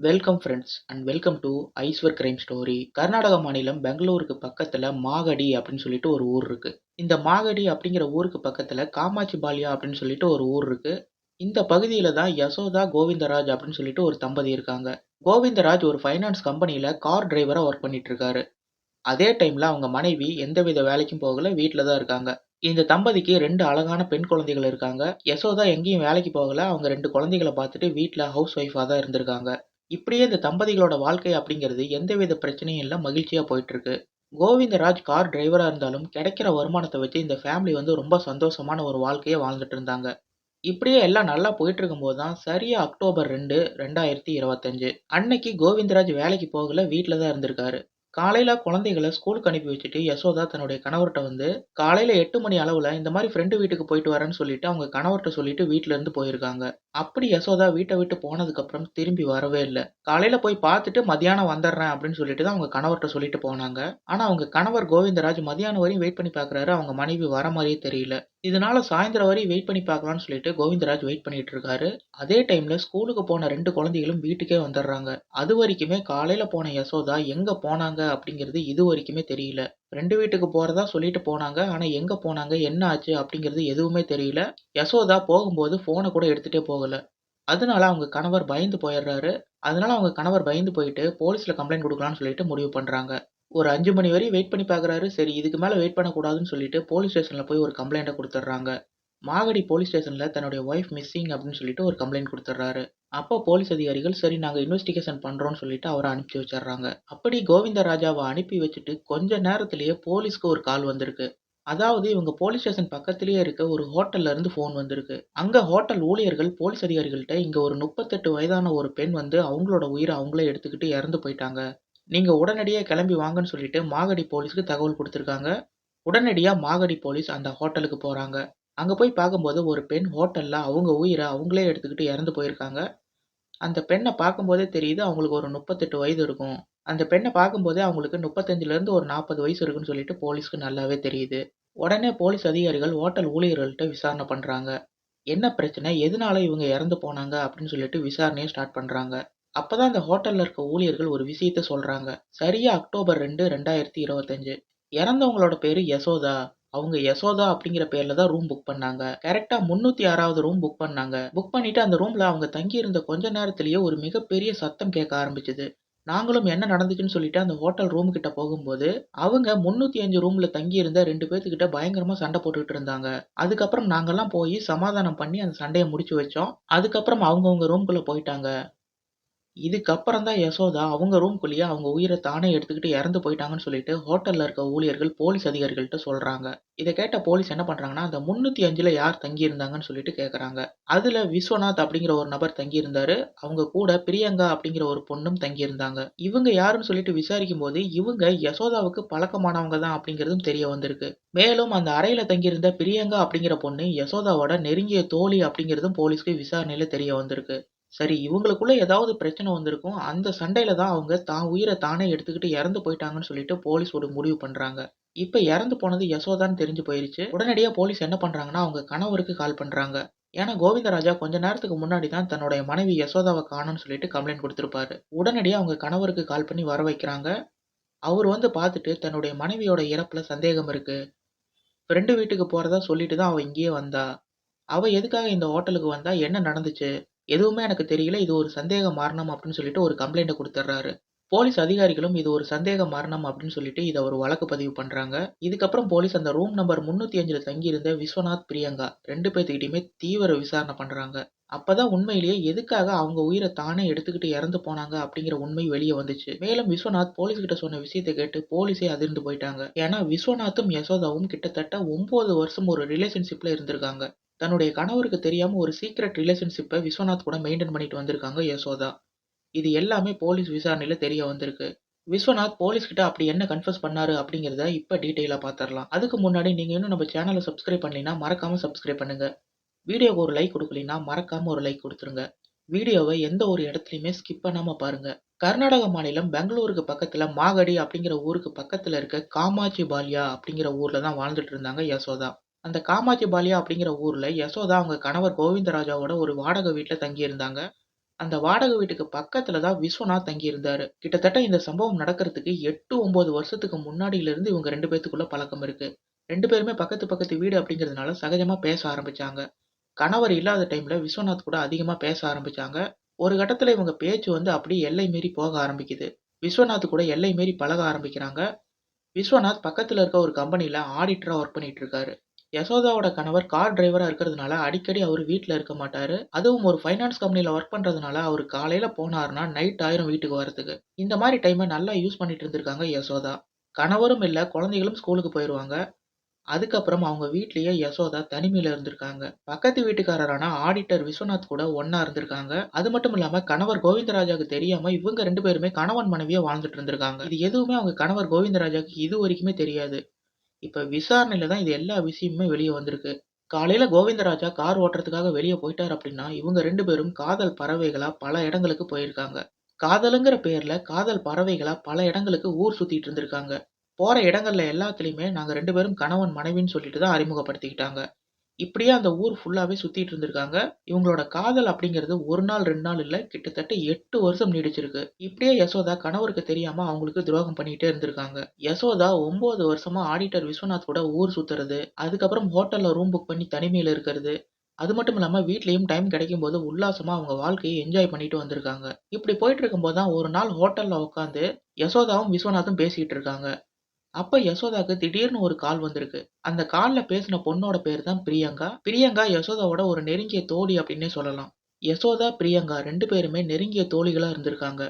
Welcome friends and welcome to Ishwar crime story Karnataka மாநிலம் பெங்களூருக்கு பக்கத்தில் மாகடி அப்படின்னு சொல்லிட்டு ஒரு ஊர் இருக்கு. இந்த மாகடி அப்படிங்கிற ஊருக்கு பக்கத்தில் காமாட்சி பாலியா அப்படின்னு சொல்லிட்டு ஒரு ஊர் இருக்கு. இந்த பகுதியில் தான் யசோதா கோவிந்தராஜ் அப்படின்னு சொல்லிட்டு ஒரு தம்பதி இருக்காங்க. கோவிந்தராஜ் ஒரு ஃபைனான்ஸ் கம்பெனியில் கார் டிரைவராக ஒர்க் பண்ணிட்டு இருக்காரு. அதே டைமில் அவங்க மனைவி எந்தவித வேலைக்கும் போகல வீட்டில் தான் இருக்காங்க. இந்த தம்பதிக்கு ரெண்டு அழகான பெண் குழந்தைகள் இருக்காங்க. யசோதா எங்கேயும் வேலைக்கு போகல. அவங்க ரெண்டு குழந்தைகளை பார்த்துட்டு வீட்டில் ஹவுஸ் ஒய்ஃபாக தான் இருந்திருக்காங்க. இப்படியே இந்த தம்பதிகளோட வாழ்க்கை அப்படிங்கிறது எந்தவித பிரச்சனையும் இல்லை மகிழ்ச்சியாக போயிட்டுருக்கு. கோவிந்தராஜ் கார் டிரைவராக இருந்தாலும் கிடைக்கிற வருமானத்தை வச்சு இந்த ஃபேமிலி வந்து ரொம்ப சந்தோஷமான ஒரு வாழ்க்கையை வாழ்ந்துட்டு இருந்தாங்க. இப்படியே எல்லாம் நல்லா போயிட்டு இருக்கும்போது தான் சரியா அக்டோபர் ரெண்டு ரெண்டாயிரத்தி இருபத்தஞ்சு அன்னைக்கு கோவிந்தராஜ் வேலைக்கு போகல வீட்டில் தான் இருந்திருக்காரு. காலையில் குழந்தைகளை ஸ்கூலுக்கு அனுப்பி வச்சுட்டு யசோதா தன்னுடைய கணவர்கிட்ட வந்து காலையில் எட்டு மணி அளவில் இந்த மாதிரி ஃப்ரெண்டு வீட்டுக்கு போயிட்டு வரேன்னு சொல்லிட்டு அவங்க கணவர்கிட்ட சொல்லிட்டு வீட்டிலேருந்து போயிருக்காங்க. அப்படி யசோதா வீட்டை விட்டு போனதுக்கப்புறம் திரும்பி வரவே இல்லை. காலையில் போய் பார்த்துட்டு மதியானம் வந்துடுறேன் அப்படின்னு சொல்லிட்டு தான் அவங்க கணவர்கிட்ட சொல்லிட்டு போனாங்க. ஆனால் அவங்க கணவர் கோவிந்தராஜ் மதியானம் வரையும் வெயிட் பண்ணி பார்க்கறாரு. அவங்க மனைவி வர மாதிரியே தெரியல. இதனால சாயந்தரம் வரையும் வெயிட் பண்ணி பார்க்கலாம்னு சொல்லிட்டு கோவிந்தராஜ் வெயிட் பண்ணிட்டு இருக்காரு. அதே டைம்ல ஸ்கூலுக்கு போன ரெண்டு குழந்தைகளும் வீட்டுக்கே வந்துடுறாங்க. அது வரைக்குமே காலையில போன யசோதா எங்க போனாங்க அப்படிங்கிறது இது வரைக்குமே தெரியல. ரெண்டு வீட்டுக்கு போகிறதா சொல்லிட்டு போனாங்க. ஆனால் எங்கே போனாங்க என்ன ஆச்சு அப்படிங்கிறது எதுவுமே தெரியல. யசோதா போகும்போது ஃபோனை கூட எடுத்துகிட்டே போகலை. அதனால அவங்க கணவர் பயந்து போயிடுறாரு. அதனால அவங்க கணவர் பயந்து போயிட்டு போலீஸில் கம்ப்ளைண்ட் கொடுக்கலாம்னு சொல்லிட்டு முடிவு பண்ணுறாங்க ஒரு அஞ்சு மணி வரையும் வெயிட் பண்ணி பார்க்குறாரு சரி இதுக்கு மேலே வெயிட் பண்ணக்கூடாதுன்னு சொல்லிட்டு போலீஸ் ஸ்டேஷனில் போய் ஒரு கம்ப்ளைண்ட்டை கொடுத்துட்றாங்க. மாகடி போலீஸ் ஸ்டேஷனில் தன்னுடைய ஒய்ஃப் மிஸ்ஸிங் அப்படின்னு சொல்லிட்டு ஒரு கம்ப்ளைண்ட் கொடுத்துட்றாரு. அப்போ போலீஸ் அதிகாரிகள் சரி நாங்கள் இன்வெஸ்டிகேஷன் பண்ணுறோம்னு சொல்லிட்டு அவரை அனுப்பி வச்சிடுறாங்க. அப்படி கோவிந்தராஜாவை அனுப்பி வச்சுட்டு கொஞ்ச நேரத்திலேயே போலீஸ்க்கு ஒரு கால் வந்திருக்கு. அதாவது இவங்க போலீஸ் ஸ்டேஷன் பக்கத்திலேயே இருக்க ஒரு ஹோட்டல்ல இருந்து ஃபோன் வந்திருக்கு. அங்க ஹோட்டல் ஊழியர்கள் போலீஸ் அதிகாரிகள்கிட்ட இங்க ஒரு முப்பத்தெட்டு வயதான ஒரு பெண் வந்து அவங்களோட உயிரை அவங்களே எடுத்துக்கிட்டு இறந்து போயிட்டாங்க. நீங்க உடனடியா கிளம்பி வாங்கன்னு சொல்லிட்டு மாகடி போலீஸ்க்கு தகவல் கொடுத்துருக்காங்க. உடனடியாக மாகடி போலீஸ் அந்த ஹோட்டலுக்கு போறாங்க. அங்க போய் பார்க்கும்போது ஒரு பெண் ஹோட்டல்ல அவங்க உயிரை அவங்களே எடுத்துக்கிட்டு இறந்து போயிருக்காங்க. அந்த பெண்ணை பார்க்கும்போதே தெரியுது அவங்களுக்கு ஒரு முப்பத்தெட்டு வயது இருக்கும். அந்த பெண்ணை பார்க்கும்போதே அவங்களுக்கு முப்பத்தஞ்சுல இருந்து ஒரு நாற்பது வயசு இருக்குன்னு சொல்லிட்டு போலீஸ்க்கு நல்லாவே தெரியுது. உடனே போலீஸ் அதிகாரிகள் ஹோட்டல் ஊழியர்கள்ட்ட விசாரணை பண்றாங்க. என்ன பிரச்சனை? எதனால இவங்க இறந்து போனாங்க? அப்படின்னு சொல்லிட்டு விசாரணையை ஸ்டார்ட் அப்போ அப்பதான் அந்த ஹோட்டல்ல இருக்க ஊழியர்கள் ஒரு விஷயத்த சொல்றாங்க. சரியா அக்டோபர் ரெண்டு ரெண்டாயிரத்தி இருபத்தஞ்சு. இறந்தவங்களோட பேரு யசோதா. அவங்க யசோதா அப்படிங்கிற பேர்ல தான் ரூம் புக் பண்ணாங்க. கரெக்டா முன்னூத்தி ஆறாவது ரூம் புக் பண்ணாங்க. புக் பண்ணிட்டு அந்த ரூம்ல அவங்க தங்கி இருந்த கொஞ்ச நேரத்திலேயே ஒரு மிகப்பெரிய சத்தம் கேட்க ஆரம்பிச்சது. நாங்களும் என்ன நடந்துச்சுன்னு சொல்லிட்டு அந்த ஹோட்டல் ரூம் கிட்ட போகும்போது அவங்க முன்னூத்தி அஞ்சு ரூம்ல தங்கி இருந்த ரெண்டு பேர்த்துக்கிட்ட பயங்கரமா சண்டை போட்டுக்கிட்டு இருந்தாங்க. அதுக்கப்புறம் நாங்கெல்லாம் போய் சமாதானம் பண்ணி அந்த சண்டையை முடிச்சு வச்சோம். அதுக்கப்புறம் அவங்கவுங்க ரூம்குள்ள போயிட்டாங்க. இதுக்கப்புறம் தான் யசோதா அவங்க ரூம்குள்ளேயே அவங்க உயிரை தானே எடுத்துக்கிட்டு இறந்து போயிட்டாங்கன்னு சொல்லிட்டு ஹோட்டலில் இருக்க ஊழியர்கள் போலீஸ் அதிகாரிகள்கிட்ட சொல்கிறாங்க இதை கேட்ட போலீஸ் என்ன பண்ணுறாங்கன்னா அந்த முந்நூற்றி அஞ்சில் யார் தங்கியிருந்தாங்கன்னு சொல்லிட்டு கேட்குறாங்க அதில் விஸ்வநாத் அப்படிங்கிற ஒரு நபர் தங்கியிருந்தாரு. அவங்க கூட பிரியங்கா அப்படிங்கிற ஒரு பொண்ணும் தங்கியிருந்தாங்க. இவங்க யாருன்னு சொல்லிட்டு விசாரிக்கும் போது இவங்க யசோதாவுக்கு பழக்கமானவங்க தான் அப்படிங்கிறதும் தெரிய வந்திருக்கு. மேலும் அந்த அறையில் தங்கியிருந்த பிரியங்கா அப்படிங்கிற பொண்ணு யசோதாவோட நெருங்கிய தோழி அப்படிங்கிறதும் போலீஸ்க்கு விசாரணையில் தெரிய வந்திருக்கு. சரி இவங்களுக்குள்ள ஏதாவது பிரச்சனை வந்திருக்கும் அந்த சண்டையில தான் அவங்க தான் உயிரை தானே எடுத்துக்கிட்டு இறந்து போயிட்டாங்கன்னு சொல்லிட்டு போலீஸ் ஒரு முடிவு பண்றாங்க. இப்ப இறந்து போனது யசோதான்னு தெரிஞ்சு போயிருச்சு. உடனடியா போலீஸ் என்ன பண்றாங்கன்னா அவங்க கணவருக்கு கால் பண்றாங்க. ஏன்னா கோவிந்தராஜா கொஞ்ச நேரத்துக்கு முன்னாடி தான் தன்னுடைய மனைவி யசோதாவை காணும்னு சொல்லிட்டு கம்ப்ளைண்ட் கொடுத்துருப்பாரு. உடனடியா அவங்க கணவருக்கு கால் பண்ணி வர வைக்கிறாங்க. அவர் வந்து பார்த்துட்டு தன்னுடைய மனைவியோட இறப்புல சந்தேகம் இருக்கு. ஃப்ரெண்டு வீட்டுக்கு போறதா சொல்லிட்டு தான் அவ இங்கேயே வந்தா. அவ எதுக்காக இந்த ஹோட்டலுக்கு வந்தா? என்ன நடந்துச்சு? எதுவுமே எனக்கு தெரியல இது ஒரு சந்தேக மரணம் அப்படின்னு சொல்லிட்டு ஒரு கம்ப்ளைண்ட்டை கொடுத்துட்றாரு. போலீஸ் அதிகாரிகளும் இது ஒரு சந்தேக மரணம் அப்படின்னு சொல்லிட்டு இதை ஒரு வழக்கு பதிவு பண்ணுறாங்க இதுக்கப்புறம் போலீஸ் அந்த ரூம் நம்பர் முந்நூற்றி அஞ்சில் தங்கியிருந்த விஸ்வநாத் பிரியங்கா ரெண்டு பேர்த்துக்கிட்டையுமே தீவிர விசாரணை பண்ணுறாங்க அப்பதான் உண்மையிலேயே எதுக்காக அவங்க உயிரை தானே எடுத்துக்கிட்டு இறந்து போனாங்க அப்படிங்கிற உண்மை வெளியே வந்துச்சு. மேலும் விஸ்வநாத் போலீஸ் கிட்ட சொன்ன விஷயத்தை கேட்டு போலீஸே அதிர்ந்து போயிட்டாங்க. ஏன்னா விஸ்வநாத்தும் யசோதாவும் கிட்டத்தட்ட ஒன்பது வருஷம் ஒரு ரிலேஷன்ஷிப்ல இருந்திருக்காங்க. தன்னுடைய கணவருக்கு தெரியாமல் ஒரு சீக்ரெட் ரிலேஷன்ஷிப்பை விஸ்வநாத் கூட மெயின்டைன் பண்ணிட்டு வந்திருக்காங்க யசோதா. இது எல்லாமே போலீஸ் விசாரணையில் தெரிய வந்திருக்கு. விஸ்வநாத் போலீஸ்கிட்ட அப்படி என்ன கன்ஃபர்ஸ் பண்ணாரு அப்படிங்கிறத இப்போ டீட்டெயிலாக பார்த்துடலாம் அதுக்கு முன்னாடி நீங்கள் இன்னும் நம்ம சேனலை சப்ஸ்கிரைப் பண்ணலைன்னா மறக்காமல் சப்ஸ்கிரைப் பண்ணுங்க. வீடியோக்கு ஒரு லைக் கொடுக்கலைன்னா மறக்காமல் ஒரு லைக் கொடுத்துருங்க. வீடியோவை எந்த ஒரு இடத்துலையுமே ஸ்கிப் பண்ணாமல் பாருங்க. கர்நாடக மாநிலம் பெங்களூருக்கு பக்கத்தில் மாகடி அப்படிங்கிற ஊருக்கு பக்கத்தில் இருக்க காமாட்சி பாலியா அப்படிங்கிற ஊரில் தான் வாழ்ந்துட்டு இருந்தாங்க யசோதா. அந்த காமாட்சி பாலியா அப்படிங்கிற ஊர்ல யசோதா அவங்க கணவர் கோவிந்தராஜாவோட ஒரு வாடகை வீட்டில் தங்கியிருந்தாங்க அந்த வாடகை வீட்டுக்கு பக்கத்துல தான் விஸ்வநாத் தங்கியிருந்தாரு. கிட்டத்தட்ட இந்த சம்பவம் நடக்கிறதுக்கு 8, 9 வருஷத்துக்கு முன்னாடியிலிருந்து இவங்க 2 பேத்துக்குள்ள பழக்கம் இருக்கு. 2 பேருமே பக்கத்து பக்கத்து வீடு அப்படிங்கிறதுனால சகஜமா பேச ஆரம்பிச்சாங்க. கணவர் இல்லாத டைம்ல விஸ்வநாத் கூட அதிகமா பேச ஆரம்பிச்சாங்க. ஒரு கட்டத்துல இவங்க பேச்சு வந்து அப்படியே எல்லை மீறி போக ஆரம்பிக்குது. விஸ்வநாத் கூட எல்லை மீறி பழக ஆரம்பிக்கிறாங்க. விஸ்வநாத் பக்கத்துல இருக்க ஒரு கம்பெனில ஆடிட்டரா ஒர்க் பண்ணிட்டு இருக்காரு. யசோதாவோட கணவர் கார் டிரைவரா இருக்கிறதுனால அடிக்கடி அவர் வீட்டில் இருக்க மாட்டாரு. அதுவும் ஒரு ஃபைனான்ஸ் கம்பெனில ஒர்க் பண்றதுனால அவர் காலையில போனாருன்னா நைட் ஆயிரும் வீட்டுக்கு வரதுக்கு. இந்த மாதிரி டைமை நல்லா யூஸ் பண்ணிட்டு இருந்திருக்காங்க யசோதா. கணவரும் இல்ல, குழந்தைகளும் ஸ்கூலுக்கு போயிருவாங்க. அதுக்கப்புறம் அவங்க வீட்லயே யசோதா தனிமையில இருந்திருக்காங்க. பக்கத்து வீட்டுக்காரரான ஆடிட்டர் விஸ்வநாத் கூட ஒன்னா இருந்திருக்காங்க. அது மட்டும் இல்லாம கணவர் கோவிந்தராஜாக்கு தெரியாம இவங்க ரெண்டு பேருமே கணவன் மனைவியா வாழ்ந்துட்டு இருந்திருக்காங்க. இது எதுவுமே அவங்க கணவர் கோவிந்தராஜாக்கு இதுவரைக்குமே தெரியாது. இப்போ விசாரணையில தான் இது எல்லா விஷயமுமே வெளியே வந்திருக்கு. காலையில கோவிந்தராஜா கார் ஓட்டுறதுக்காக வெளியே போயிட்டார் அப்படின்னா, இவங்க ரெண்டு பேரும் காதல் பறவைகளா பல இடங்களுக்கு போயிருக்காங்க. காதலுங்கிற பேர்ல காதல் பறவைகளா பல இடங்களுக்கு ஊர் சுத்திட்டு இருந்திருக்காங்க. போற இடங்கள்ல எல்லாத்துலயுமே நாங்க ரெண்டு பேரும் கணவன், மனைவின்னு சொல்லிட்டு தான் அறிமுகப்படுத்திக்கிட்டாங்க. இப்படியே அந்த ஊர் ஃபுல்லாவே சுத்திட்டு இருந்திருக்காங்க. இவங்களோட காதல் அப்படிங்கிறது 1 நாள், 2 நாள் இல்ல, கிட்டத்தட்ட 8 வருஷம் நீடிச்சிருக்கு. இப்படியே யசோதா கணவருக்கு தெரியாம அவங்களுக்கு துரோகம் பண்ணிட்டே இருந்திருக்காங்க. யசோதா 9 வருஷமா ஆடிட்டர் விஸ்வநாத் கூட ஊர் சுத்துறது, அதுக்கப்புறம் ஹோட்டல்ல ரூம் புக் பண்ணி தனிமையில இருக்கிறது, அது மட்டும் இல்லாம வீட்லயும் டைம் கிடைக்கும்போது உல்லாசமா அவங்க வாழ்க்கைய என்ஜாய் பண்ணிட்டு வந்திருக்காங்க. இப்படி போயிட்டு இருக்கும்போது தான் ஒரு நாள் ஹோட்டல்ல உட்காந்து யசோதாவும், விஸ்வநாத்தும் பேசிட்டு இருக்காங்க. அப்ப யசோதாக்கு திடீர்னு ஒரு கால் வந்திருக்கு. அந்த கால்ல பேசின பொண்ணோட பேரு தான் பிரியங்கா. பிரியங்கா யசோதாவோட ஒரு நெருங்கிய தோழி அப்படின்னே சொல்லலாம். யசோதா, பிரியங்கா ரெண்டு பேருமே நெருங்கிய தோழிகளா இருந்திருக்காங்க.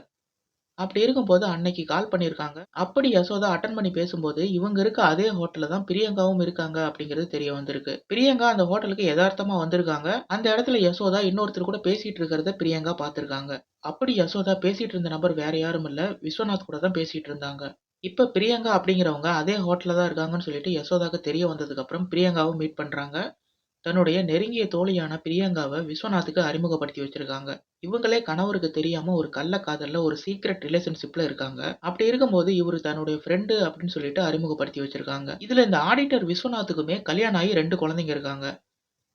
அப்படி இருக்கும்போது அன்னைக்கு கால் பண்ணியிருக்காங்க. அப்படி யசோதா அட்டன் பண்ணி பேசும்போது, இவங்க இருக்க அதே ஹோட்டல்ல தான் பிரியங்காவும் இருக்காங்க அப்படிங்கிறது தெரிய வந்திருக்கு. பிரியங்கா அந்த ஹோட்டலுக்கு யதார்த்தமா வந்திருக்காங்க. அந்த இடத்துல யசோதா இன்னொருத்தர் கூட பேசிட்டு இருக்கிறத பிரியங்கா பார்த்திருக்காங்க. அப்படி யசோதா பேசிட்டு இருந்த நபர் வேற யாரும் இல்ல, விஸ்வநாத் கூட தான் பேசிட்டு இருந்தாங்க. இப்ப பிரியங்கா அப்படிங்கிறவங்க அதே ஹோட்டல்ல தான் இருக்காங்கன்னு சொல்லிட்டு யசோதாக்கு தெரிய வந்ததுக்கப்புறம் அப்புறம் மீட் பண்றாங்க. தன்னுடைய நெருங்கிய தோழியான பிரியங்காவ விஸ்வநாத்துக்கு அறிமுகப்படுத்தி வச்சிருக்காங்க. இவங்களே கணவருக்கு தெரியாம ஒரு கள்ளக்காதல்ல ஒரு சீக்ரெட் ரிலேஷன்ஷிப்ல இருக்காங்க. அப்படி இருக்கும்போது இவரு தன்னுடைய ஃப்ரெண்டு அப்படின்னு சொல்லிட்டு அறிமுகப்படுத்தி வச்சிருக்காங்க. இதுல இந்த ஆடிட்டர் விஸ்வநாத்துக்குமே கல்யாணம் ஆகி ரெண்டு குழந்தைங்க இருக்காங்க.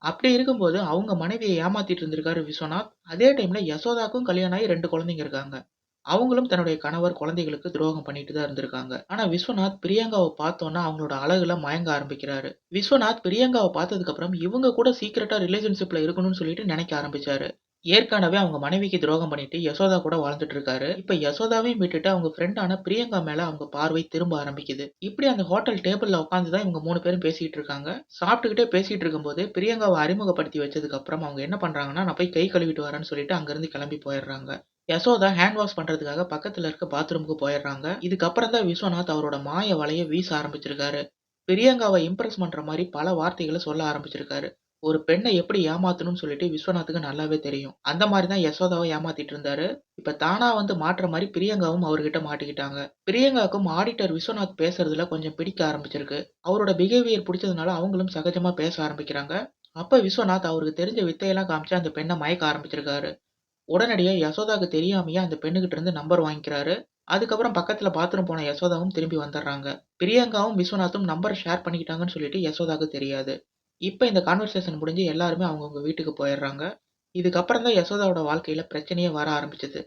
அப்படி இருக்கும்போது அவங்க மனைவியை ஏமாத்திட்டு இருந்திருக்காரு விஸ்வநாத். அதே டைம்ல யசோதாக்கும் கல்யாணம் ஆகி ரெண்டு குழந்தைங்க இருக்காங்க. அவங்களும் தன்னுடைய கணவர், குழந்தைகளுக்கு துரோகம் பண்ணிட்டு தான் இருந்திருக்காங்க. ஆனா விஸ்வநாத் பிரியங்காவை பார்த்தோன்னா அவங்களோட அழகுல மயங்க ஆரம்பிக்கிறாரு. விஸ்வநாத் பிரியங்காவை பார்த்ததுக்கு அப்புறம் இவங்க கூட சீக்கிரட்டா ரிலேஷன்ஷிப்ல இருக்கணும்னு சொல்லிட்டு நினைக்க ஆரம்பிச்சாரு. ஏற்கனவே அவங்க மனைவிக்கு துரோகம் பண்ணிட்டு யசோதா கூட வாழ்ந்துட்டு இருக்காரு. இப்ப யசோதாவையும் விட்டுட்டு அவங்க ஃப்ரெண்டான பிரியங்கா மேல அவங்க பார்வை திரும்ப ஆரம்பிக்குது. இப்படி அந்த ஹோட்டல் டேபிள்ல உட்காந்துதான் இவங்க மூணு பேரும் பேசிட்டு இருக்காங்க. சாப்பிட்டுக்கிட்டே பேசிட்டு இருக்கும்போது பிரியங்காவை அறிமுகப்படுத்தி வச்சதுக்கு அப்புறம் அவங்க என்ன பண்றாங்கன்னா, நான் போய் கை கழுவிட்டு வரேன்னு சொல்லிட்டு அங்கிருந்து கிளம்பி போயிடுறாங்க. யசோதா ஹேண்ட் வாஷ் பண்றதுக்காக பக்கத்துல இருக்க பாத்ரூமுக்கு போயிடுறாங்க. இதுக்கப்புறம் தான் விஸ்வநாத் அவரோட மாய வலைய வீச ஆரம்பிச்சிருக்காரு. பிரியங்காவை இம்ப்ரெஸ் பண்ற மாதிரி பல வார்த்தைகளை சொல்ல ஆரம்பிச்சிருக்காரு. ஒரு பெண்ணை எப்படி ஏமாத்தணும்னு சொல்லிட்டு விஸ்வநாத்துக்கு நல்லாவே தெரியும். அந்த மாதிரி தான் யசோதாவை ஏமாத்திட்டு இருந்தாரு. இப்ப தானா வந்து மாற்ற மாதிரி பிரியங்காவும் அவர்கிட்ட மாட்டிக்கிட்டாங்க. பிரியங்காவுக்கும் ஆடிட்டர் விஸ்வநாத் பேசுறதுல கொஞ்சம் பிடிக்க ஆரம்பிச்சிருக்கு. அவரோட பிஹேவியர் பிடிச்சதுனால அவங்களும் சகஜமா பேச ஆரம்பிக்கிறாங்க. அப்ப விஸ்வநாத் அவருக்கு தெரிஞ்ச வித்தையெல்லாம் காமிச்சு அந்த பெண்ணை மயக்க ஆரம்பிச்சிருக்காரு. உடனடியாக யசோதாக்கு தெரியாமையே அந்த பெண்ணுகிட்ட இருந்து நம்பர் வாங்கிக்கிறாரு. அதுக்கப்புறம் பக்கத்தில் பாத்ரூம் போன யசோதாவும் திரும்பி வந்துடுறாங்க. பிரியங்காவும் விஸ்வநாத்தும் நம்பர் ஷேர் பண்ணிக்கிட்டாங்கன்னு சொல்லிட்டு யசோதாக்கு தெரியாது. இப்போ இந்த கான்வர்சேஷன் முடிஞ்சு எல்லாருமே அவங்கவுங்க வீட்டுக்கு போயிடுறாங்க. இதுக்கப்புறம் தான் யசோதாவோட வாழ்க்கையில் பிரச்சனையே வர ஆரம்பிச்சது.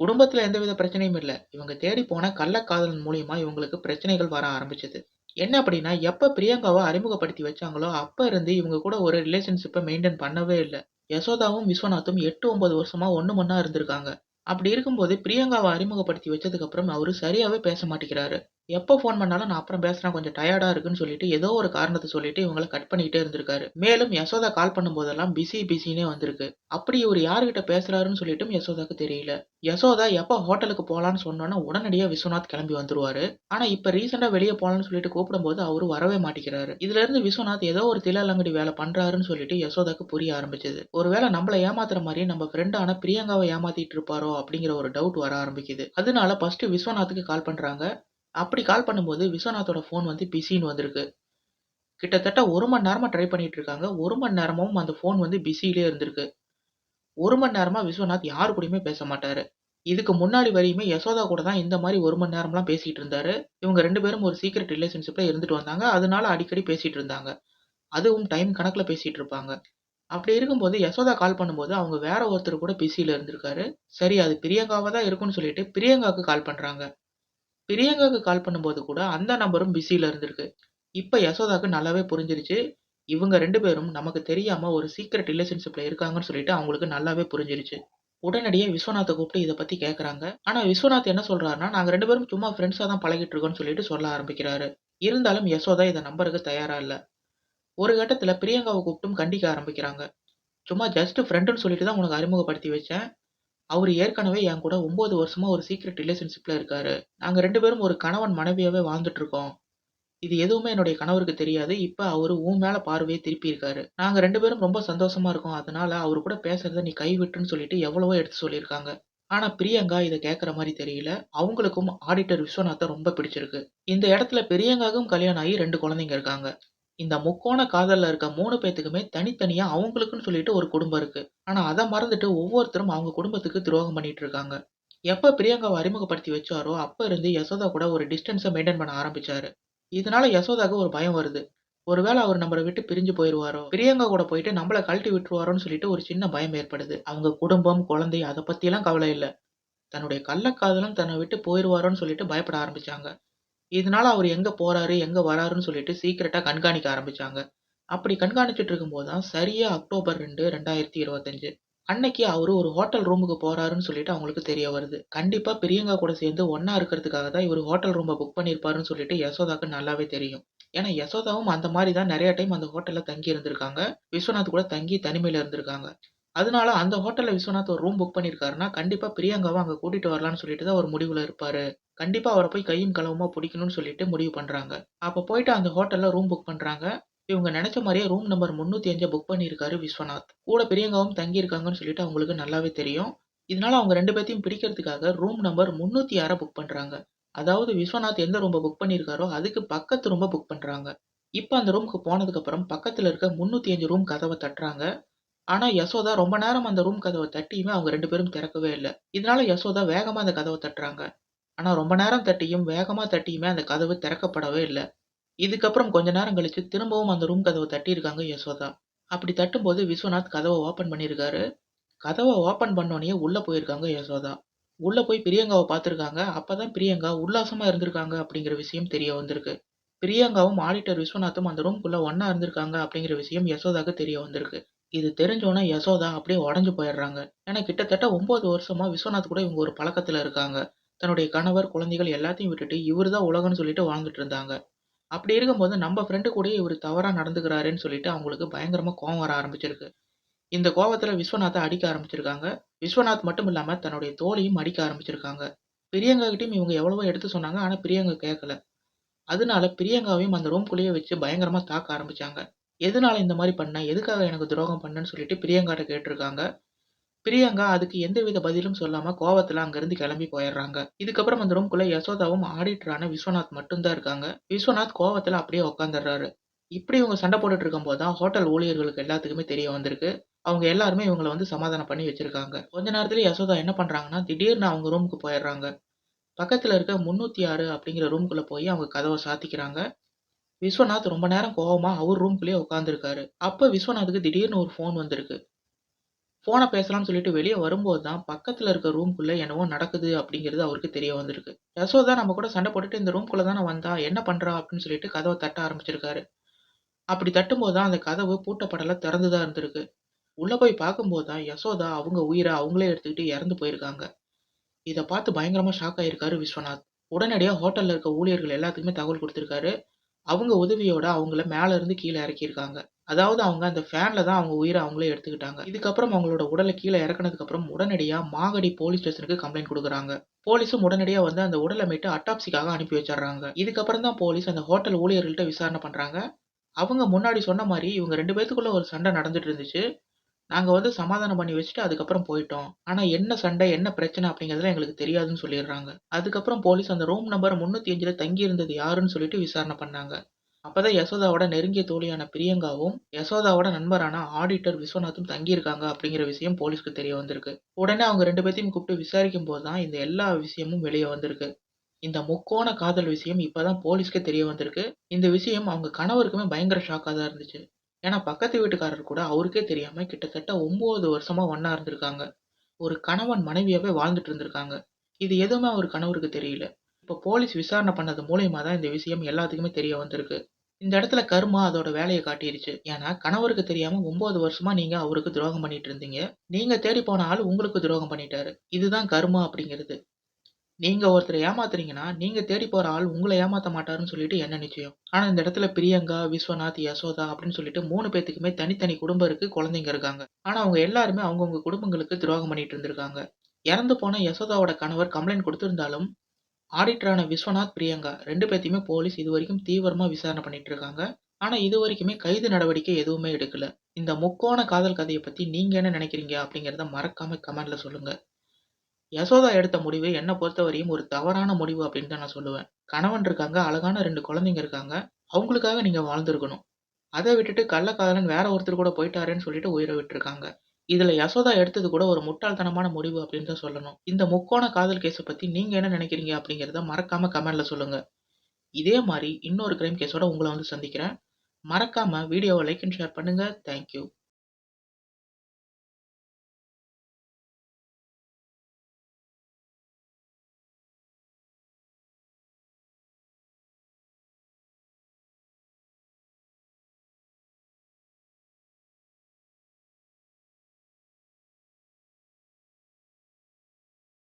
குடும்பத்தில் எந்தவித பிரச்சனையும் இல்லை இவங்க தேடி போன கள்ளக்காதலன் மூலியமா இவங்களுக்கு பிரச்சனைகள் வர ஆரம்பிச்சது. என்ன அப்படின்னா, எப்போ பிரியங்காவை அறிமுகப்படுத்தி வச்சாங்களோ, அப்போ இருந்து இவங்க கூட ஒரு ரிலேஷன்ஷிப்பை மெயின்டைன் பண்ணவே இல்லை யசோதாவும், விஸ்வநாத்தும் 8, 9 வருஷமா ஒன்று மண்ணா இருந்திருக்காங்க. அப்படி இருக்கும்போது பிரியங்காவை அறிமுகப்படுத்தி வச்சதுக்கு அப்புறம் அவரு சரியாவே பேச மாட்டேங்கிறாரு. எப்போ ஃபோன் பண்ணாலும் நான் அப்புறம் பேசுகிறேன் கொஞ்சம் டயர்டாக இருக்குன்னு சொல்லிட்டு ஏதோ ஒரு காரணத்தை சொல்லிட்டு இவங்களை கட் பண்ணிக்கிட்டே இருந்திருக்காரு. மேலும் யசோதா கால் பண்ணும்போதெல்லாம் பிஸி பிஸினே வந்திருக்கு. அப்படி இவர் யார்கிட்ட பேசுறாருன்னு சொல்லிட்டும் யசோதாக்கு தெரியல. யசோதா எப்போ ஹோட்டலுக்கு போகலான்னு சொன்னோன்னா உடனடியாக விஸ்வநாத் கிளம்பி வந்துருவாரு. ஆனால் இப்போ ரீசெண்டாக வெளியே போகலான்னு சொல்லிட்டு கூப்பிடும்போது அவரு வரவே மாட்டேங்கிறாரு. இதுல இருந்து விஸ்வநாத் ஏதோ ஒரு தில்லாலங்கடி வேலை பண்றாருன்னு சொல்லிட்டு யசோதாக்கு புரிய ஆரம்பிச்சது. ஒருவேளை நம்மள ஏமாத்துற மாதிரி நம்ம ஃப்ரெண்டான பிரியங்காவை ஏமாத்திட்டு இருப்பாரோ அப்படிங்கிற ஒரு டவுட் வர ஆரம்பிக்குது. அதனால ஃபர்ஸ்ட் விஸ்வநாத்துக்கு கால் பண்றாங்க. அப்படி கால் பண்ணும்போது விஸ்வநாத்தோட ஃபோன் வந்து பிஸின்னு வந்திருக்கு. கிட்டத்தட்ட 1 மணி நேரமா ட்ரை பண்ணிட்டு இருக்காங்க. 1 மணி நேரமும் அந்த ஃபோன் வந்து பிஸியிலே இருந்திருக்கு. 1 மணி நேரமா விஸ்வநாத் யாரு கூடயுமே பேச மாட்டாரு. இதுக்கு முன்னாடி வரையுமே யசோதா கூட தான் இந்த மாரி 1 மணி நேரம்லாம் பேசிட்டு இருந்தாரு. இவங்க 2 பேரும் ஒரு சீக்ரெட் ரிலேஷன்ஷிப்ல இருந்துட்டு வந்தாங்க. அதனால அடிக்கடி பேசிட்டு இருந்தாங்க. அதுவும் டைம் கணக்குல பேசிட்டு இருப்பாங்க. அப்படி இருக்கும்போது யசோதா கால் பண்ணும்போது அவங்க வேற ஒருத்தர் கூட பிஸியில இருந்திருக்காரு. சரி அது பிரியங்காவா தான் இருக்கும்னு சொல்லிட்டு பிரியங்காவுக்கு கால் பண்றாங்க. பிரியங்காவுக்கு கால் பண்ணும்போது கூட அந்த நம்பரும் பிஸியில் இருந்திருக்கு. இப்போ யசோதாக்கு நல்லாவே புரிஞ்சிருச்சு. இவங்க ரெண்டு பேரும் நமக்கு தெரியாமல் ஒரு சீக்ரெட் ரிலேஷன்ஷிப்பில் இருக்காங்கன்னு சொல்லிட்டு அவங்களுக்கு நல்லாவே புரிஞ்சிருச்சு. உடனடியே விஸ்வநாத்தை கூப்பிட்டு இதை பற்றி கேட்குறாங்க ஆனால் விஸ்வநாத் என்ன சொல்கிறாருன்னா நாங்கள் ரெண்டு பேரும் சும்மா ஃப்ரெண்ட்ஸாக தான் பழகிட்டு இருக்கோம்னு சொல்லிட்டு சொல்ல ஆரம்பிக்கிறாரு. இருந்தாலும் யசோதா இதை நம்பருக்கு தயாராக இல்லை ஒரு கட்டத்தில் பிரியங்காவை கூப்பிட்டும் கண்டிக்க ஆரம்பிக்கிறாங்க. சும்மா ஜஸ்ட் ஃப்ரெண்டுன்னு சொல்லிட்டு தான் உனக்கு அறிமுகப்படுத்தி வச்சேன். அவர் ஏற்கனவே என் கூட ஒம்பது வருஷமா ஒரு சீக்ரெட் ரிலேஷன்ஷிப்பில் இருக்காரு. நாங்கள் ரெண்டு பேரும் ஒரு கணவன் மனைவியாகவே வாழ்ந்துட்டுருக்கோம் இது எதுவுமே என்னுடைய கணவருக்கு தெரியாது. இப்போ அவர் உன் மேலே பார்வையை திருப்பியிருக்காரு. நாங்கள் ரெண்டு பேரும் ரொம்ப சந்தோஷமா இருக்கோம். அதனால அவரு கூட பேசுறத நீ கைவிட்டுன்னு சொல்லிட்டு எவ்வளவோ எடுத்து சொல்லியிருக்காங்க. ஆனால் பிரியங்கா இதை கேட்குற மாதிரி தெரியல. அவங்களுக்கும் ஆடிட்டர் விஸ்வநாத்த ரொம்ப பிடிச்சிருக்கு. இந்த இடத்துல பிரியங்காவுக்கும் கல்யாணம் ஆகி ரெண்டு குழந்தைங்க இருக்காங்க. இந்த முக்கோண காதல்ல இருக்க மூணு பேத்துக்குமே தனித்தனியா அவங்களுக்குன்னு சொல்லிட்டு ஒரு குடும்பம் இருக்கு. ஆனா அதை மறந்துட்டு ஒவ்வொருத்தரும் அவங்க குடும்பத்துக்கு துரோகம் பண்ணிட்டு இருக்காங்க. எப்ப பிரியங்காவை அறிமுகப்படுத்தி வச்சாரோ, அப்ப இருந்து யசோதா கூட ஒரு டிஸ்டன்ஸை மெயின்டெயின் பண்ண ஆரம்பிச்சாரு. இதனால யசோதாக்கு ஒரு பயம் வருது. ஒருவேளை அவர் நம்மளை விட்டு பிரிஞ்சு போயிடுவாரோ பிரியங்கா கூட போயிட்டு நம்மளை கழட்டி விட்டுருவாரோன்னு சொல்லிட்டு ஒரு சின்ன பயம் ஏற்படுது. அவங்க குடும்பம், குழந்தை அதை பற்றிலாம் கவலை இல்லை தன்னுடைய கள்ளக்காதலும் தன்னை விட்டு போயிடுவாரோன்னு சொல்லிட்டு பயப்பட ஆரம்பிச்சாங்க. இதனால அவர் எங்க போறாரு, எங்க வராருன்னு சொல்லிட்டு சீக்கிரட்டா கண்காணிக்க ஆரம்பிச்சாங்க. அப்படி கண்காணிச்சுட்டு இருக்கும்போது தான் சரியா அக்டோபர் 2, 2025 அன்னைக்கு அவரு ஒரு ஹோட்டல் ரூமுக்கு போறாருன்னு சொல்லிட்டு அவங்களுக்கு தெரிய வருது. கண்டிப்பா பிரியங்கா கூட சேர்ந்து ஒன்னா இருக்கிறதுக்காக தான் இவர் ஹோட்டல் ரூமை புக் பண்ணியிருப்பாருன்னு சொல்லிட்டு யசோதாக்கு நல்லாவே தெரியும். ஏன்னா யசோதாவும் அந்த மாதிரி தான் நிறைய டைம் அந்த ஹோட்டல்ல தங்கி இருந்திருக்காங்க. விஸ்வநாத் கூட தங்கி தனிமையில இருந்திருக்காங்க. அதனால அந்த ஹோட்டலில் விஸ்வநாத் ஒரு ரூம் புக் பண்ணியிருக்காருன்னா, கண்டிப்பாக பிரியங்காவை அங்கே கூட்டிகிட்டு வரலான்னு சொல்லிட்டு தான் ஒரு முடிவில் இருப்பார் கண்டிப்பாக அவரை போய் கையும் களவுமா பிடிக்கணும்னு சொல்லிட்டு முடிவு பண்ணுறாங்க அப்போ போயிட்டு அந்த ஹோட்டலில் ரூம் புக் பண்ணுறாங்க இவங்க நினச்ச மாதிரியே ரூம் நம்பர் 305 புக் பண்ணியிருக்காரு விஸ்வநாத். கூட பிரியங்காவும் தங்கியிருக்காங்கன்னு சொல்லிட்டு அவங்களுக்கு நல்லாவே தெரியும். இதனால அவங்க ரெண்டு பேர்த்தையும் பிடிக்கிறதுக்காக ரூம் நம்பர் 306 புக் பண்ணுறாங்க அதாவது விஸ்வநாத் எந்த ரூமை புக் பண்ணியிருக்காரோ, அதுக்கு பக்கத்து ரூம புக் பண்ணுறாங்க இப்போ அந்த ரூமுக்கு போனதுக்கப்புறம் பக்கத்தில் இருக்க முந்நூற்றி அஞ்சு ரூம் கதவை தட்டுறாங்க. ஆனா யசோதா ரொம்ப நேரம் அந்த ரூம் கதவ தட்டியுமே அவங்க 2 பேரும் திறக்கவே இல்ல. இதனால யசோதா வேகமா அந்த கதவ தட்டுறாங்க. ஆனா ரொம்ப நேரம் தட்டியும், வேகமா தட்டியுமே அந்த கதவு திறக்கப்படவே இல்ல. இதுக்கப்புறம் கொஞ்ச நேரம் கழிச்சு திரும்பவும் அந்த ரூம் கதவ தட்டியிருக்காங்க யசோதா. அப்படி தட்டும்போது விஸ்வநாத் கதவ ஓப்பன் பண்ணியிருக்காரு. கதவ ஓப்பன் பண்ணோனயே உள்ள போயிருக்காங்க யசோதா. உள்ள போய் பிரியங்காவ பார்த்திருக்காங்க. அப்பதான் பிரியங்கா உல்லாசமா இருந்திருக்காங்க அப்படிங்கிற விஷயம் தெரிய வந்திருக்கு. பிரியங்காவும் ஆடிட்டர் விஸ்வநாத்தும் அந்த ரூம்குள்ள ஒண்ணா இருந்திருக்காங்க அப்படிங்கிற விஷயம் யசோதாக்கு தெரிய வந்திருக்கு. இது தெரிஞ்சோன்னே யசோதா அப்படியே உடஞ்சு போயிடுறாங்க. ஏன்னா கிட்டத்தட்ட ஒன்பது வருஷமா விஸ்வநாத் கூட இவங்க ஒரு பழக்கத்துல இருக்காங்க. தன்னுடைய கணவர், குழந்தைகள் எல்லாத்தையும் விட்டுட்டு இவரு தான் உலகம்னு சொல்லிட்டு வாழ்ந்துட்டு இருந்தாங்க. அப்படி இருக்கும்போது நம்ம ஃப்ரெண்டு கூட இவர் தவறா நடந்துக்கிறாருன்னு சொல்லிட்டு அவங்களுக்கு பயங்கரமா கோவம் வர ஆரம்பிச்சிருக்கு. இந்த கோவத்துல விஸ்வநாத்தை அடிக்க ஆரம்பிச்சிருக்காங்க. விஸ்வநாத் மட்டும் இல்லாம தன்னுடைய தோழியும் அடிக்க ஆரம்பிச்சிருக்காங்க. பிரியங்கா கிட்டையும் இவங்க எவ்வளவோ எடுத்து சொன்னாங்க. ஆனா பிரியங்கா கேட்கல. அதனால பிரியங்காவையும் அந்த ரூம்குள்ளேயே வச்சு பயங்கரமா தாக்க ஆரம்பிச்சாங்க. எதனால இந்த மாதிரி பண்ண? எதுக்காக எனக்கு துரோகம் பண்ணன்னு சொல்லிட்டு பிரியங்காட்ட கேட்டிருக்காங்க. பிரியங்கா அதுக்கு எந்தவித பதிலும் சொல்லாம கோவத்துல அங்கிருந்து கிளம்பி போயிடுறாங்க. இதுக்கப்புறம் அந்த ரூம்குள்ள யசோதாவும், ஆடிட்டரான விஸ்வநாத் மட்டும்தான் இருக்காங்க. விஸ்வநாத் கோவத்துல அப்படியே உட்காந்துடுறாரு இப்படி இவங்க சண்டை போட்டுட்டு இருக்கும்போது தான் ஹோட்டல் ஊழியர்களுக்கு எல்லாத்துக்குமே தெரிய வந்திருக்கு. அவங்க எல்லாருமே இவங்கள வந்து சமாதானம் பண்ணி வச்சிருக்காங்க. கொஞ்ச நேரத்திலே யசோதா என்ன பண்றாங்கன்னா, திடீர்னு அவங்க ரூமுக்கு போயிடுறாங்க. பக்கத்துல இருக்க 306 அப்படிங்கிற ரூம்குள்ள போய் அவங்க கதவை சாத்திக்கிறாங்க. விஸ்வநாத் ரொம்ப நேரம் கோவமா அவர் ரூம்குள்ளேயே உட்காந்துருக்காரு அப்போ விஸ்வநாத்துக்கு திடீர்னு ஒரு ஃபோன் வந்திருக்கு. ஃபோனை பேசலாம்னு சொல்லிட்டு வெளியே வரும்போது தான் பக்கத்தில் இருக்க ரூம்குள்ளே என்னவோ நடக்குது அப்படிங்கிறது அவருக்கு தெரிய வந்திருக்கு. யசோதா நம்ம கூட சண்டை போட்டுட்டு இந்த ரூம்குள்ளே தானே வந்தா, என்ன பண்ணுறா அப்படின்னு சொல்லிட்டு கதவை தட்ட ஆரம்பிச்சிருக்காரு. அப்படி தட்டும்போது தான் அந்த கதவு பூட்டப்படலை திறந்து தான் இருந்திருக்கு. உள்ளே போய் பார்க்கும்போது தான் யசோதா அவங்க உயிரை அவங்களே எடுத்துக்கிட்டு இறந்து போயிருக்காங்க. இதை பார்த்து பயங்கரமாக ஷாக் ஆகிருக்காரு விஸ்வநாத். உடனடியாக ஹோட்டலில் இருக்க ஊழியர்கள் எல்லாத்துக்குமே தகவல் கொடுத்துருக்காரு அவங்க உதவியோட அவங்கள மேல இருந்து கீழ இறக்கியிருக்காங்க. அதாவது அவங்க அந்த ஃபேன்ல தான் அவங்க உயிர அவங்களே எடுத்துக்கிட்டாங்க. இதுக்கப்புறம் அவங்களோட உடல கீழ இறக்குனதுக்கப்புறம் உடனடியா மாகடி போலீஸ் ஸ்டேஷனுக்கு கம்ப்ளைண்ட் குடுக்குறாங்க. போலீஸும் உடனடியா வந்து அந்த உடல மீட்டு அட்டாப்சிக்காக அனுப்பி வச்சர்றாங்க. இதுக்கப்புறம் தான் போலீஸ் அந்த ஹோட்டல் ஊழியர்கள்ட்ட விசாரணை பண்றாங்க. அவங்க முன்னாடி சொன்ன மாரி இவங்க 2 பேத்துக்குள்ள ஒரு சண்டை நடந்துட்டு இருந்துச்சு. நாங்கள் வந்து சமாதானம் பண்ணி வச்சுட்டு அதுக்கப்புறம் போயிட்டோம். ஆனால் என்ன சண்டை, என்ன பிரச்சனை அப்படிங்கிறதுல எங்களுக்கு தெரியாதுன்னு சொல்லிடுறாங்க. அதுக்கப்புறம் போலீஸ் அந்த ரூம் நம்பர் 305ல தங்கி இருந்தது யாருன்னு சொல்லிட்டு விசாரணை பண்ணாங்க. அப்போதான் யசோதாவோட நெருங்கிய தோழியான பிரியங்காவும், யசோதாவோட நண்பரான ஆடிட்டர் விஸ்வநாத்தும் தங்கியிருக்காங்க அப்படிங்கிற விஷயம் போலீஸ்க்கு தெரிய வந்திருக்கு. உடனே அவங்க ரெண்டு பேத்தையும் கூப்பிட்டு விசாரிக்கும் போது தான் இந்த எல்லா விஷயமும் வெளியே வந்திருக்கு. இந்த முக்கோண காதல் விஷயம் இப்போதான் போலீஸ்க்கே தெரிய வந்திருக்கு. இந்த விஷயம் அவங்க கணவருக்குமே பயங்கர ஷாக்காக தான் இருந்துச்சு. ஏன்னா பக்கத்து வீட்டுக்காரர் கூட அவருக்கே தெரியாம கிட்டத்தட்ட ஒன்பது வருஷமா ஒன்னா இருந்திருக்காங்க. ஒரு கணவன் மனைவியாவே வாழ்ந்துட்டு இருந்திருக்காங்க. இது எதுவுமே அவர் கணவருக்கு தெரியல. இப்போ போலீஸ் விசாரணை பண்ணது மூலயமா தான் இந்த விஷயம் எல்லாத்துக்குமே தெரிய வந்திருக்கு. இந்த இடத்துல கர்மா அதோட வேலையை காட்டிடுச்சு ஏன்னா கணவருக்கு தெரியாம ஒன்பது வருஷமா நீங்க அவருக்கு துரோகம் பண்ணிட்டு இருந்தீங்க. நீங்க தேடி போன ஆள் உங்களுக்கு துரோகம் பண்ணிட்டாரு. இதுதான் கர்மா அப்படிங்கிறது. நீங்க ஒருத்தரை ஏமாத்துறீங்கன்னா, நீங்க தேடி போற ஆள் உங்களை ஏமாத்த மாட்டாருன்னு சொல்லிட்டு என்ன நிச்சயம்? ஆனா இந்த இடத்துல பிரியங்கா, விஸ்வநாத், யசோதா அப்படின்னு சொல்லிட்டு மூணு பேத்துக்குமே தனித்தனி குடும்பம் இருக்கு, குழந்தைங்க இருக்காங்க. ஆனா அவங்க எல்லாருமே அவங்கவுங்க குடும்பங்களுக்கு துரோகம் பண்ணிட்டு இருந்திருக்காங்க. இறந்து போன யசோதாவோட கணவர் கம்ப்ளைண்ட் கொடுத்துருந்தாலும் ஆடிட்டரான விஸ்வநாத், பிரியங்கா ரெண்டு பேத்தையுமே போலீஸ் இது வரைக்கும் தீவிரமா விசாரணை பண்ணிட்டு இருக்காங்க. ஆனா இதுவரைக்குமே கைது நடவடிக்கை எதுவுமே எடுக்கல. இந்த முக்கோண காதல் கதையை பத்தி நீங்க என்ன நினைக்கிறீங்க? அப்படிங்கிறத மறக்காம கமெண்ட்ல சொல்லுங்க. யசோதா எடுத்த முடிவு என்னை பொறுத்தவரையும் ஒரு தவறான முடிவு அப்படின்னு தான் நான் சொல்லுவேன். கணவன் இருக்காங்க, அழகான ரெண்டு குழந்தைங்க இருக்காங்க. அவங்களுக்காக நீங்கள் வாழ்ந்துருக்கணும் அதை விட்டுட்டு கள்ளக்காதலன் வேற ஒருத்தர் கூட போயிட்டாருன்னு சொல்லிட்டு உயிரை விட்டுருக்காங்க. இதுல யசோதா எடுத்தது கூட ஒரு முட்டாள்தனமான முடிவு அப்படின்னு தான் சொல்லணும். இந்த முக்கோண காதல் கேஸை பத்தி நீங்க என்ன நினைக்கிறீங்க? அப்படிங்கிறத மறக்காம கமெண்ட்ல சொல்லுங்க. இதே மாதிரி இன்னொரு கிரைம் கேஸோட உங்களை வந்து சந்திக்கிறேன். மறக்காம வீடியோவை லைக் அண்ட் ஷேர் பண்ணுங்க. Thank you.